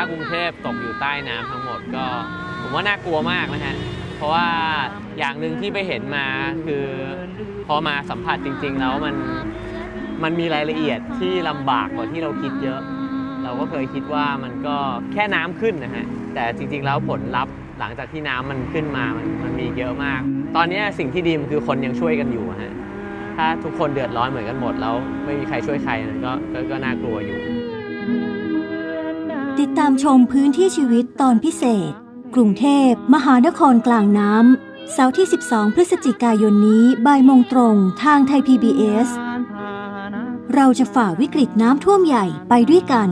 ตกอยู่ใต้น้ำทั้งหมดก็ ผมว่าน่ากลัวมากนะฮะ เพราะว่าอย่างหนึ่งที่ไปเห็นมาคือพอมาสัมผัสจริง ๆ แล้วมันมันมีรายละเอียดที่ลำบากกว่าที่เราคิดเยอะ เราก็เคยคิดว่ามันก็แค่น้ำขึ้นนะฮะ แต่จริง ๆ แล้วผลลัพธ์หลังจากที่น้ำมันขึ้นมามันมันมีเยอะมาก ตอนนี้สิ่งที่ดีมันคือคนยังช่วยกันอยู่อะฮะ ถ้าทุกคนเดือดร้อนเหมือนกันหมดแล้วไม่มีใครช่วยใครมันก็ก็ก็น่ากลัวอยู่ติ ดตามชมพื้นที่ชีวิตตอนพิเศษ กรุงเทพ มหานครกลางน้ำเสาร์ที่ 12 พฤศจิกายนนี้บ่ายโมงตรงทางไทย PBS เราจะฝ่าวิกฤตน้ำท่วมใหญ่ไปด้วยกัน